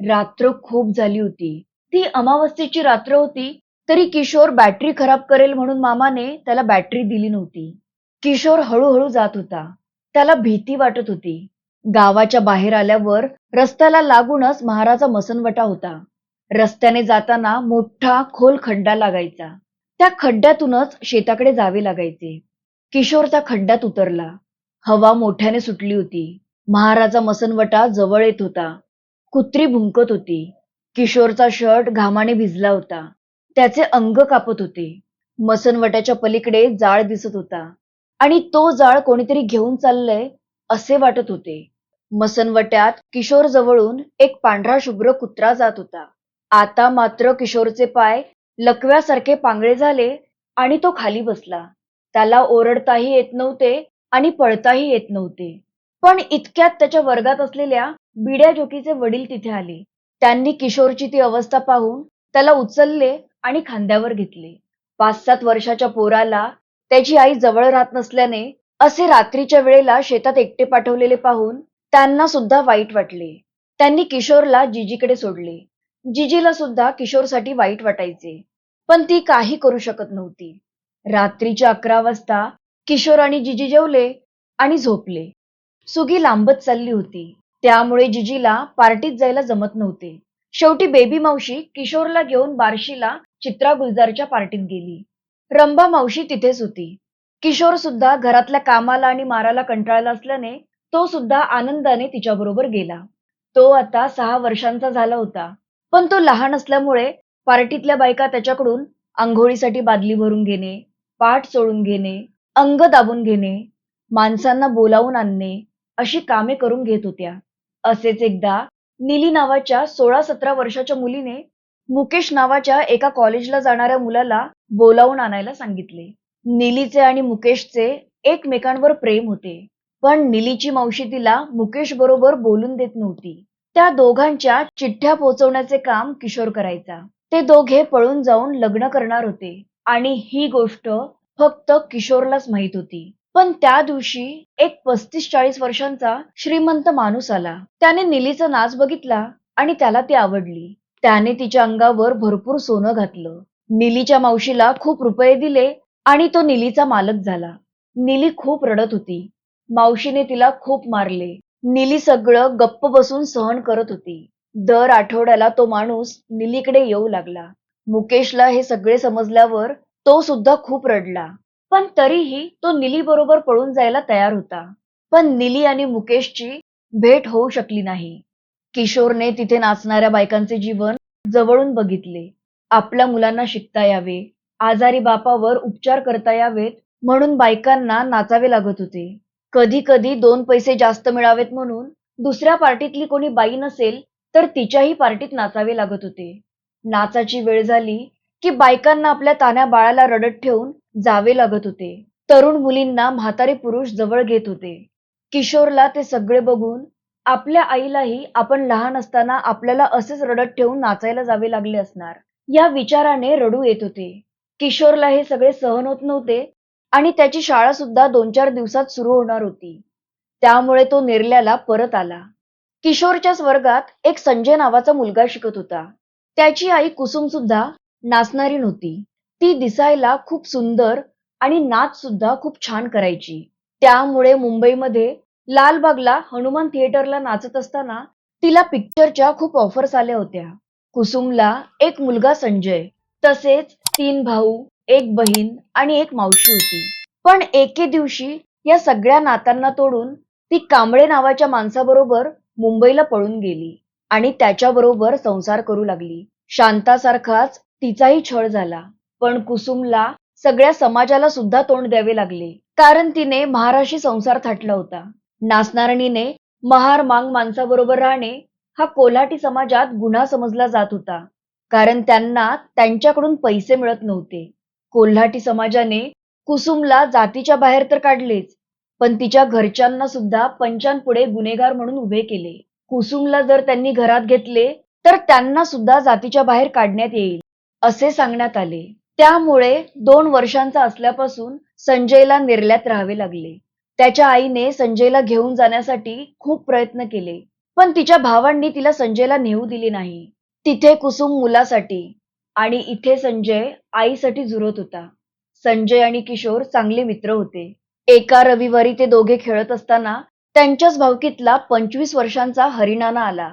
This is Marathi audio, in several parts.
रात्र खूप झाली होती. ती अमावस्येची रात्र होती तरी किशोर बॅटरी खराब करेल म्हणून मामाने त्याला बॅटरी दिली नव्हती. किशोर हळूहळू जात होता. त्याला भीती वाटत होती. गावाच्या बाहेर आल्यावर रस्त्याला लागूनच महाराजा मसनवटा होता. रस्त्याने जाताना मोठा खोल खड्डा लागायचा. त्या खड्ड्यातूनच शेताकडे जावे लागायचे. किशोर त्या खड्ड्यात उतरला. हवा मोठ्याने सुटली होती. महाराजा मसनवटा जवळ येत होता. कुत्री भुंकत होती. किशोरचा शर्ट घामाने भिजला होता. त्याचे अंग कापत होते. मसनवट्याच्या पलीकडे जाळ दिसत होता. आणि तो जाळ कोणीतरी घेऊन चाललंय असे वाटत होते. मसनवट्यात किशोर जवळून एक पांढरा शुभ्र कुत्रा जात होता. आता मात्र किशोरचे पाय लकव्यासारखे पांगळे झाले आणि तो खाली बसला. त्याला ओरडताही येत नव्हते आणि पळताही येत नव्हते. पण इतक्यात त्याच्या वर्गात असलेल्या बिड्या जोकीचे वडील तिथे आले. त्यांनी किशोरची ती अवस्था पाहून त्याला उचलले आणि खांद्यावर घेतले. पाच सात वर्षाच्या पोराला त्याची आई जवळ राहत नसल्याने असे रात्रीच्या वेळेला शेतात एकटे पाठवलेले पाहून त्यांना सुद्धा वाईट वाटले. त्यांनी किशोरला जिजीकडे सोडले. जिजीला सुद्धा किशोरसाठी वाईट वाटायचे. पण ती काही करू शकत नव्हती. रात्रीच्या अकरा वाजता किशोर आणि जिजी जेवले आणि झोपले. सुगी लांबत चालली होती. त्यामुळे जिजीला पार्टीत जायला जमत नव्हते. शेवटी बेबी मावशी किशोरला घेऊन बार्शीला चित्रा गुलजारच्या पार्टीत गेली. रंबा मावशी तिथेच होती. किशोर सुद्धा घरातल्या कामाला आणि माराला कंटाळला असल्याने तो सुद्धा आनंदाने तिच्याबरोबर गेला. तो आता सहा वर्षांचा झाला होता. पण तो लहान असल्यामुळे पार्टीतल्या बायका त्याच्याकडून आंघोळीसाठी बादली भरून घेणे पाठ चोळून घेणे अंग दाबून घेणे माणसांना बोलावून आणणे अशी कामे करून घेत होत्या. असेच एकदा निली नावाच्या सोळा सतरा वर्षाच्या मुलीने मुकेश नावाच्या एका कॉलेजला जाणाऱ्या मुलाला बोलावून आणायला सांगितले. निलीचे आणि मुकेशचे एकमेकांवर प्रेम होते. पण निलीची मावशी तिला मुकेश बरोबर बोलून देत नव्हती. त्या दोघांच्या चिठ्ठ्या पोहोचवण्याचे काम किशोर करायचा. ते दोघे पळून जाऊन लग्न करणार होते आणि ही गोष्ट फक्त किशोरलाच माहीत होती. पण त्या दिवशी एक पस्तीस चाळीस वर्षांचा श्रीमंत माणूस आला. त्याने निलीचा नाच बघितला आणि त्याला ती आवडली. त्याने तिच्या अंगावर भरपूर सोनं घातलं. निलीच्या मावशीला खूप रुपये दिले आणि तो निलीचा मालक झाला. निली खूप रडत होती. मावशीने तिला खूप मारले. निली सगळं गप्प बसून सहन करत होती. दर आठवड्याला तो माणूस निलीकडे येऊ लागला. मुकेशला हे सगळे समजल्यावर तो सुद्धा खूप रडला. पण तरीही तो निली बरोबर पळून जायला तयार होता. पण निली आणि मुकेशची भेट होऊ शकली नाही. किशोरने तिथे नाचणाऱ्या बायकांचे जीवन जवळून बघितले. आपल्या मुलांना शिकता यावे आजारी बापावर उपचार करता यावेत म्हणून बायकांना नाचावे लागत होते. कधी कधी दोन पैसे जास्त मिळावेत म्हणून दुसऱ्या पार्टीतली कोणी बाई नसेल तर तिच्याही पार्टीत नाचावे लागत होते. नाचाची वेळ झाली की बायकांना आपल्या तान्या बाळाला रडत ठेवून जावे लागत होते. तरुण मुलींना म्हातारे पुरुष जवळ घेत होते. किशोरला ते सगळे बघून आपल्या आईलाही आपण लहान असताना आपल्याला असेच रडत ठेवून नाचायला जावे लागले असणार. या विचाराने रडू येत होते. किशोरला हे सगळे सहन होत नव्हते आणि त्याची शाळा सुद्धा दोन चार दिवसात सुरू होणार होती. त्यामुळे तो निर्ल्याला परत आला. किशोरच्या वर्गात एक संजय नावाचा मुलगा शिकत होता. त्याची आई कुसुम सुद्धा नाचणारी नव्हती. ती दिसायला खूप सुंदर आणि नाच सुद्धा खूप छान करायची. त्यामुळे मुंबईमध्ये लालबागला हनुमान थिएटरला नाचत असताना तिला पिक्चरच्या खूप ऑफर्स आल्या होत्या. कुसुमला एक मुलगा संजय तसेच तीन भाऊ एक बहीण आणि एक मावशी होती. पण एके दिवशी या सगळ्या नात्यांना तोडून ती कांबळे नावाच्या माणसाबरोबर मुंबईला पळून गेली आणि त्याच्याबरोबर संसार करू लागली. शांतासारखाच तिचाही छळ झाला. पण कुसुमला सगळ्या समाजाला सुद्धा तोंड द्यावे लागले. कारण तिने महाराशी संसार थाटला होता. नासनारणीने महार मांग माणसाबरोबर राहणे हा कोल्हाटी समाजात गुन्हा समजला जात होता. कारण त्यांना त्यांच्याकडून पैसे मिळत नव्हते. कोल्हाटी समाजाने कुसुमला जातीच्या बाहेर तर काढलेच पण तिच्या घरच्यांना सुद्धा पंचांपुढे गुन्हेगार म्हणून उभे केले. कुसुमला जर त्यांनी घरात घेतले तर त्यांना सुद्धा जातीच्या बाहेर काढण्यात येईल. असे सांगण्यात आले. त्यामुळे दोन वर्षांचा असल्यापासून संजयला निर्ल्यात राहावे लागले. त्याच्या आईने संजयला घेऊन जाण्यासाठी खूप प्रयत्न केले पण तिच्या भावांनी तिला संजयला नेऊ दिली नाही. तिथे कुसुम मुलासाठी आणि इथे संजय आईसाठी झुरत होता. संजय आणि किशोर चांगले मित्र होते. एका रविवारी ते दोघे खेळत असताना त्यांच्याच भावकीतला पंचवीस वर्षांचा हरिणाना आला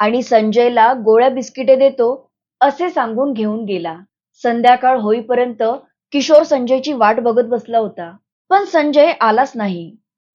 आणि संजयला गोळ्या बिस्किटे देतो असे सांगून घेऊन गेला. संध्याकाळ होईपर्यंत किशोर संजयची वाट बघत बसला होता. पण संजय आलाच नाही.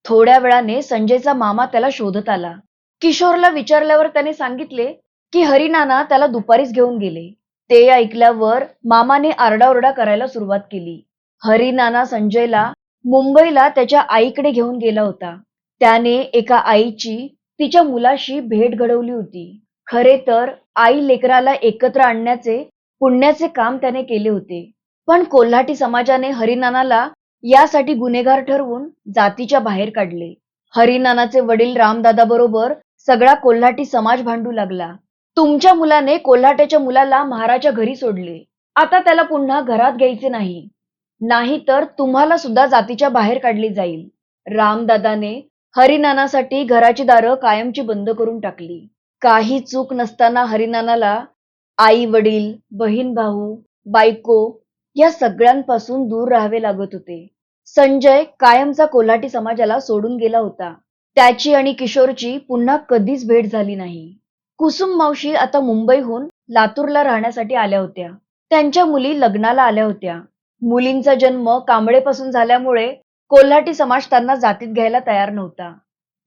थोड्या वेळाने संजयचा मामा त्याला शोधत आला. किशोरला विचारल्यावर त्याने सांगितले की हरिनाना त्याला दुपारीच घेऊन गेले. ते ऐकल्यावर मामाने आरडाओरडा करायला सुरुवात केली. हरिनाना संजयला मुंबईला त्याच्या आईकडे घेऊन गेला होता. त्याने एका आईची तिच्या मुलाशी भेट घडवली होती. खरे तर आई लेकराला एकत्र आणण्याचे पुण्याचे काम त्याने केले होते. पण कोल्हाटी समाजाने हरिनानाला यासाठी गुन्हेगार ठरवून जातीच्या बाहेर काढले. हरिनानाचे वडील रामदादा बरोबर सगळा कोल्हाटी समाज भांडू लागला. तुमच्या मुलाने कोल्हाट्याच्या मुलाला महाराजा घरी सोडले. आता त्याला पुन्हा घरात घ्यायचे नाही. नाही तर तुम्हाला सुद्धा जातीच्या बाहेर काढली जाईल. रामदादाने हरिनानासाठी घराची दारं कायमची बंद करून टाकली. काही चूक नसताना हरिनानाला आई वडील बहीण भाऊ बायको या सगळ्यांपासून दूर राहावे लागत होते. संजय कायमचा कोल्हाटी समाजाला सोडून गेला होता. त्याची आणि किशोरची पुन्हा कधीच भेट झाली नाही. कुसुम मावशी आता मुंबईहून लातूरला राहण्यासाठी आल्या होत्या. त्यांच्या मुली लग्नाला आल्या होत्या. मुलींचा जन्म कांबळेपासून झाल्यामुळे कोल्हाटी समाज त्यांना जातीत घ्यायला तयार नव्हता.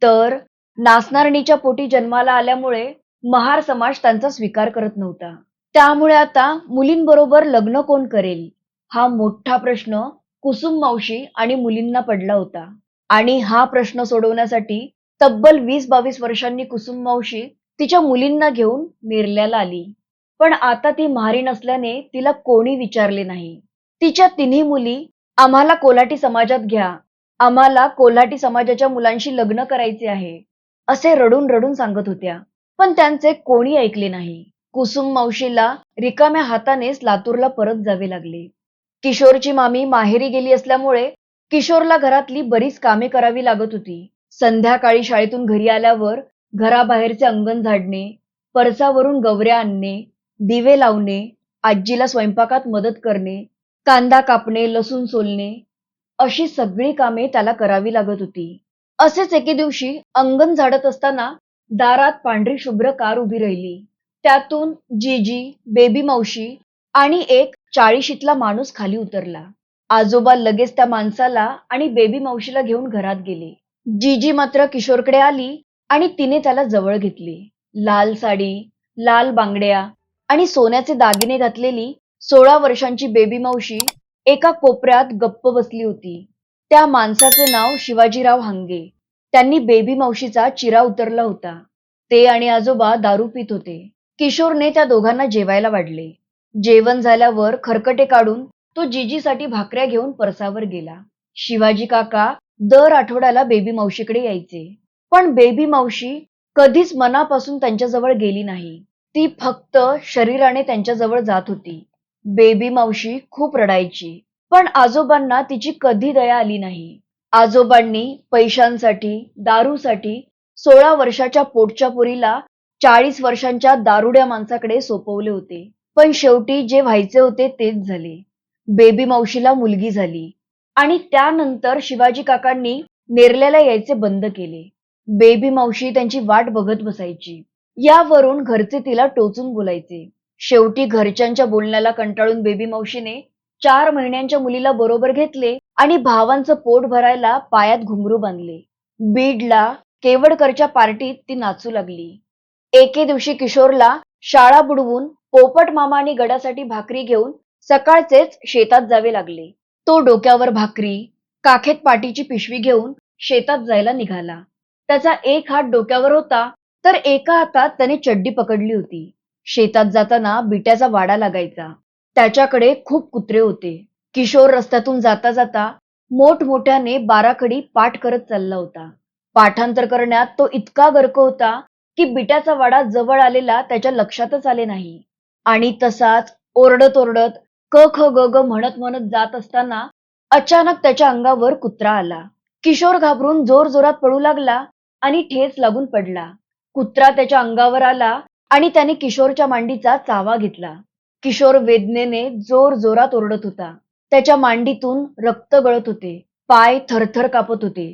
तर नासनारणीच्या पोटी जन्माला आल्यामुळे महार समाज त्यांचा स्वीकार करत नव्हता. त्यामुळे आता मुलींबरोबर लग्न कोण करेल? हा मोठा प्रश्न कुसुम मावशी आणि मुलींना पडला होता. आणि हा प्रश्न सोडवण्यासाठी तब्बल वीस बावीस वर्षांनी कुसुम मावशी तिच्या मुलींना घेऊन नेरल्याला आली. पण आता ती म्हारी नसल्याने तिला कोणी विचारले नाही. तिच्या तिन्ही मुली आम्हाला कोल्हाटी समाजात घ्या. आम्हाला कोल्हाटी समाजाच्या मुलांशी लग्न करायचे आहे. असे रडून रडून सांगत होत्या. पण त्यांचे कोणी ऐकले नाही. कुसुम मावशीला रिकाम्या हातानेच लातूरला परत जावे लागले. किशोरची मामी माहेरी गेली असल्यामुळे किशोरला घरातली बरीच कामे करावी लागत होती. संध्याकाळी शाळेतून घरी आल्यावर घराबाहेरचे अंगण झाडणे परसावरून गवऱ्या आणणे दिवे लावणे आजीला स्वयंपाकात मदत करणे कांदा कापणे लसूण सोलणे अशी सगळी कामे त्याला करावी लागत होती. असेच एके दिवशी अंगण झाडत असताना दारात पांढरी शुभ्र कार उभी राहिली. त्यातून जीजी बेबी मावशी आणि एक चाळीशीतला माणूस खाली उतरला. आजोबा लगेच त्या माणसाला आणि बेबी मावशीला घेऊन घरात गेले. जीजी मात्र किशोरकडे आली आणि तिने त्याला जवळ घेतले. लाल साडी लाल बांगड्या आणि सोन्याचे दागिने घातलेली सोळा वर्षांची बेबी मावशी एका कोपऱ्यात गप्प बसली होती. त्या माणसाचे नाव शिवाजीराव हांगे. त्यांनी बेबी मावशीचा चिरा उतरला होता. ते आणि आजोबा दारू पित होते. किशोरने त्या दोघांना जेवायला वाढले. जेवण झाल्यावर खरकटे काढून तो जीजीसाठी भाकऱ्या घेऊन परसावर गेला. शिवाजी काका दर आठवड्याला बेबी मावशीकडे यायचे. पण बेबी मावशी कधीच मनापासून त्यांच्याजवळ गेली नाही. ती फक्त शरीराने त्यांच्याजवळ जात होती. बेबी मावशी खूप रडायची. पण आजोबांना तिची कधी दया आली नाही. आजोबांनी पैशांसाठी दारूसाठी सोळा वर्षाच्या पोटच्या पोरीला चाळीस वर्षांच्या दारुड्या माणसाकडे सोपवले होते. पण शेवटी जे व्हायचे होते तेच झाले. बेबी मावशीला मुलगी झाली आणि त्यानंतर शिवाजी काकांनी नेरल्याला यायचे बंद केले. बेबी मावशी त्यांची वाट बघत बसायची. यावरून घरचे तिला टोचून बोलायचे. शेवटी घरच्यांच्या बोलण्याला कंटाळून बेबी मावशीने चार महिन्यांच्या मुलीला बरोबर घेतले आणि भावांचं पोट भरायला पायात घुंगरू बांधले. बीडला केवडकरच्या पार्टीत ती नाचू लागली. एके दिवशी किशोरला शाळा बुडवून पोपट मामा आणि गडासाठी भाकरी घेऊन सकाळचेच शेतात जावे लागले. तो डोक्यावर भाकरी काखेत पाटीची पिशवी घेऊन शेतात जायला निघाला. त्याचा एक हात डोक्यावर होता तर एका हातात त्याने चड्डी पकडली होती. शेतात जाताना बिट्याचा वाडा लागायचा. त्याच्याकडे खूप कुत्रे होते. किशोर रस्त्यातून जाता जाता मोठमोठ्याने बाराखडी पाठ करत चालला होता. पाठांतर करण्यात तो इतका गर्क होता की बिट्याचा वाडा जवळ आलेला त्याच्या लक्षातच आले नाही. आणि तसाच ओरडत ओरडत क ख ग ग म्हणत म्हणत जात असताना अचानक त्याच्या अंगावर कुत्रा आला. किशोर घाबरून जोर जोरात पडू लागला आणि ठेच लागून पडला. कुत्रा त्याच्या अंगावर आला आणि त्याने किशोरच्या मांडीचा चावा घेतला. किशोर वेदनेने जोर जोरात ओरडत होता. त्याच्या मांडीतून रक्त गळत होते. पाय थरथर कापत होते.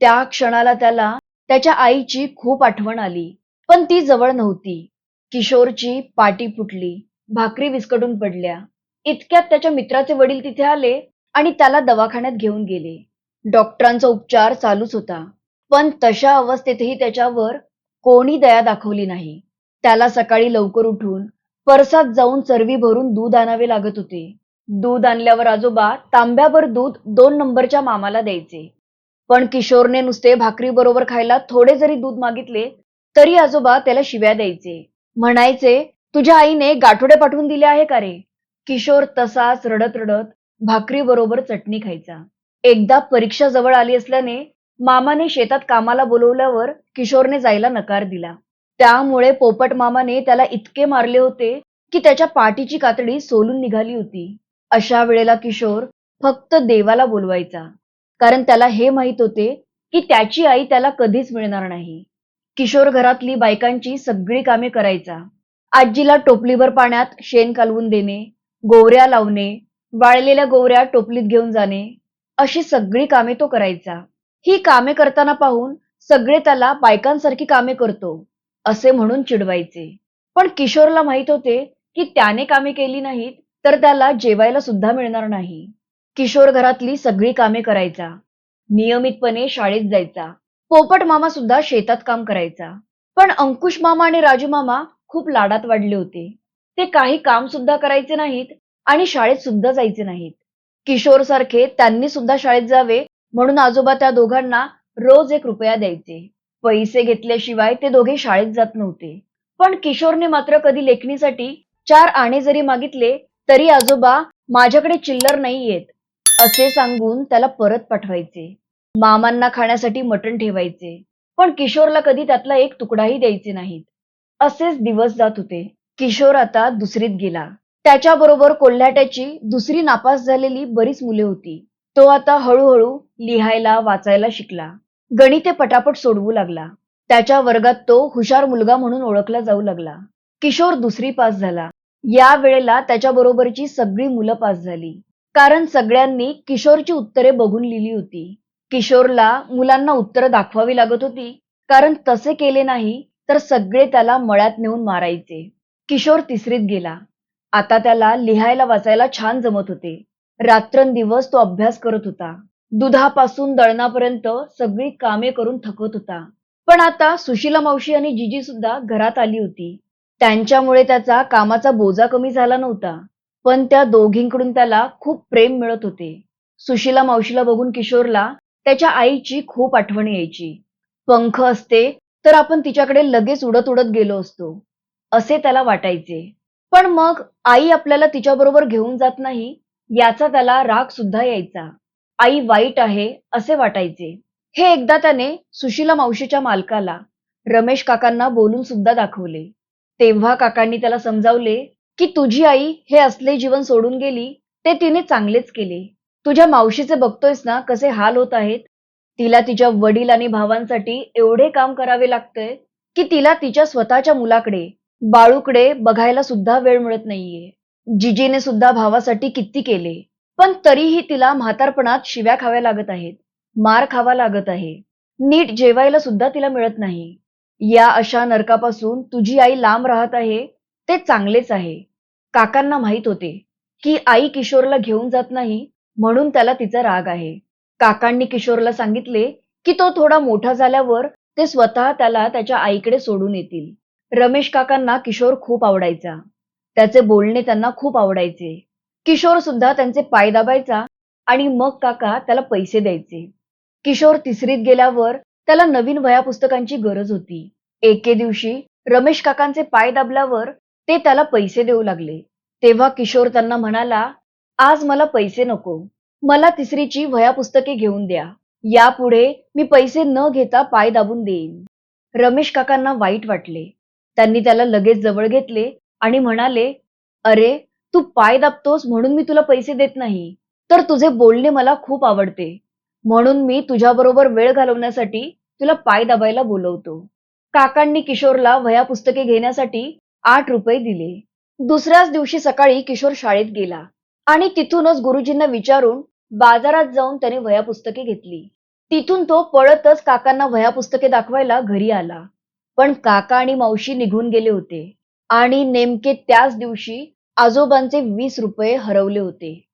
त्या क्षणाला त्याला त्याच्या आईची खूप आठवण आली. पण ती जवळ नव्हती. किशोरची पाटी फुटली. भाकरी विस्कटून पडल्या. इतक्यात त्याच्या मित्राचे वडील तिथे आले आणि त्याला दवाखान्यात घेऊन गेले. डॉक्टरांचा उपचार चालूच होता. पण तशा अवस्थेतही त्याच्यावर कोणी दया दाखवली नाही. त्याला सकाळी लवकर उठून परसात जाऊन चरवी भरून दूध आणावे लागत होते. दूध आणल्यावर आजोबा तांब्यावर दूध दोन नंबरच्या मामाला द्यायचे. पण किशोरने नुसते भाकरी बरोबर खायला थोडे जरी दूध मागितले तरी आजोबा त्याला शिव्या द्यायचे. म्हणायचे तुझ्या आईने गाठोडे पाठवून दिले आहे का रे? किशोर तसाच रडत रडत भाकरी बरोबर चटणी खायचा. एकदा परीक्षा जवळ आली असल्याने मामाने शेतात कामाला बोलवल्यावर किशोरने जायला नकार दिला. त्यामुळे पोपट मामाने त्याला इतके मारले होते की त्याच्या पाठीची कातडी सोलून निघाली होती. अशा वेळेला किशोर फक्त देवाला बोलवायचा. कारण त्याला हे माहीत होते की त्याची आई त्याला कधीच मिळणार नाही. किशोर घरातली बायकांची सगळी कामे करायचा. आजीला टोपलीभर पाण्यात शेण कालवून देणे गोवऱ्या लावणे वाळलेल्या गोवऱ्या टोपलीत घेऊन जाणे अशी सगळी कामे तो करायचा. ही कामे करताना पाहून सगळे त्याला बायकांसारखी कामे करतो. असे म्हणून चिडवायचे. पण किशोरला माहीत होते की त्याने कामे केली नाहीत तर त्याला जेवायला सुद्धा मिळणार नाही. किशोर घरातली सगळी कामे करायचा. नियमितपणे शाळेत जायचा. पोपट मामा सुद्धा शेतात काम करायचा. पण अंकुश मामा आणि राजू मामा खूप लाडात वाढले होते. ते काही काम सुद्धा करायचे नाहीत आणि शाळेत सुद्धा जायचे नाहीत. किशोर सारखे त्यांनी सुद्धा शाळेत जावे म्हणून आजोबा त्या दोघांना रोज एक रुपया द्यायचे. पैसे घेतल्याशिवाय ते दोघे शाळेत जात नव्हते. पण किशोरने मात्र कधी लेखणीसाठी चार आणे जरी मागितले तरी आजोबा माझ्याकडे चिल्लर नाहीयेत असे सांगून त्याला परत पाठवायचे. मामांना खाण्यासाठी मटण ठेवायचे पण किशोरला कधी त्यातला एक तुकडाही द्यायचे नाहीत. असेच दिवस जात होते. किशोर आता दुसरीत गेला. त्याच्याबरोबर कोल्हाट्याची दुसरी नापास झालेली बरीच मुले होती. तो आता हळूहळू लिहायला वाचायला शिकला. गणिते पटापट सोडवू लागला. त्याच्या वर्गात तो हुशार मुलगा म्हणून ओळखला जाऊ लागला. किशोर दुसरी पास झाला. या वेळेला त्याच्या बरोबरची सगळी मुलं पास झाली. कारण सगळ्यांनी किशोरची उत्तरे बघून लिहिली होती. किशोरला मुलांना उत्तरं दाखवावी लागत होती. कारण तसे केले नाही तर सगळे त्याला मळ्यात नेऊन मारायचे. किशोर तिसरीत गेला. आता त्याला लिहायला वाचायला छान जमत होते. रात्रंदिवस तो अभ्यास करत होता. दुधापासून दळणापर्यंत सगळी कामे करून थकत होता. पण आता सुशीला मावशी आणि जिजी सुद्धा घरात आली होती. त्यांच्यामुळे त्याचा कामाचा बोजा कमी झाला नव्हता पण त्या दोघींकडून त्याला खूप प्रेम मिळत होते. सुशीला मावशीला बघून किशोरला त्याच्या आईची खूप आठवण यायची. पंख असते तर आपण तिच्याकडे लगेच उडत उडत गेलो असतो असे त्याला वाटायचे. पण मग आई आपल्याला तिच्याबरोबर घेऊन जात नाही याचा त्याला राग सुद्धा यायचा. आई वाईट आहे असे वाटायचे. हे एकदा त्याने सुशीला मावशीच्या मालकाला रमेश काकांना बोलून सुद्धा दाखवले. तेव्हा काकांनी त्याला समजावले की तुझी आई हे असले जीवन सोडून गेली ते तिने चांगलेच केले. तुझ्या मावशीचे बघतोयस ना कसे हाल होत आहेत? तिला तिच्या वडील आणि भावांसाठी एवढे काम करावे लागतंय की तिला तिच्या स्वतःच्या मुलाकडे बाळूकडे बघायला सुद्धा वेळ मिळत नाहीये. जिजीने सुद्धा भावासाठी किती केले? पण तरीही तिला म्हातारपणात शिव्या खाव्या लागत आहेत. मार खावा लागत आहे. नीट जेवायला सुद्धा तिला मिळत नाही. या अशा नरकापासून तुझी आई लांब राहत आहे ते चांगलेच आहे. काकांना माहीत होते की आई किशोरला घेऊन जात नाही म्हणून त्याला तिचा राग आहे. काकांनी किशोरला सांगितले की तो थोडा मोठा झाल्यावर ते स्वतः त्याला त्याच्या आईकडे सोडून येतील. रमेश काकांना किशोर खूप आवडायचा. त्याचे बोलणे त्यांना खूप आवडायचे. किशोर सुद्धा त्यांचे पाय दाबायचा आणि मग काका त्याला पैसे द्यायचे. किशोर तिसरीत गेल्यावर त्याला नवीन वह्या पुस्तकांची गरज होती. एके दिवशी रमेश काकांचे पाय दाबल्यावर ते त्याला पैसे देऊ लागले. तेव्हा किशोर त्यांना म्हणाला आज मला पैसे नको. मला तिसरीची वह्या पुस्तके घेऊन द्या. यापुढे मी पैसे न घेता पाय दाबून देईन. रमेश काकांना वाईट वाटले. त्यांनी त्याला लगेच जवळ घेतले आणि म्हणाले अरे तू पाय दाबतोस म्हणून मी तुला पैसे देत नाही. तर तुझे बोलणे मला खूप आवडते. म्हणून मी तुझ्याबरोबर वेळ घालवण्यासाठी तुला पाय दाबायला बोलवतो. काकांनी किशोरला वह्या पुस्तके घेण्यासाठी आठ रुपये दिले. दुसऱ्याच दिवशी सकाळी किशोर शाळेत गेला आणि तिथूनच गुरुजींना विचारून बाजारात जाऊन त्याने वह्या पुस्तके घेतली. तिथून तो पळतच काकांना वह्या पुस्तके दाखवायला घरी आला. पण काका आणि मावशी निघून गेले होते आणि नेमके त्याच दिवशी आजोबांचे वीस रुपये हरवले होते.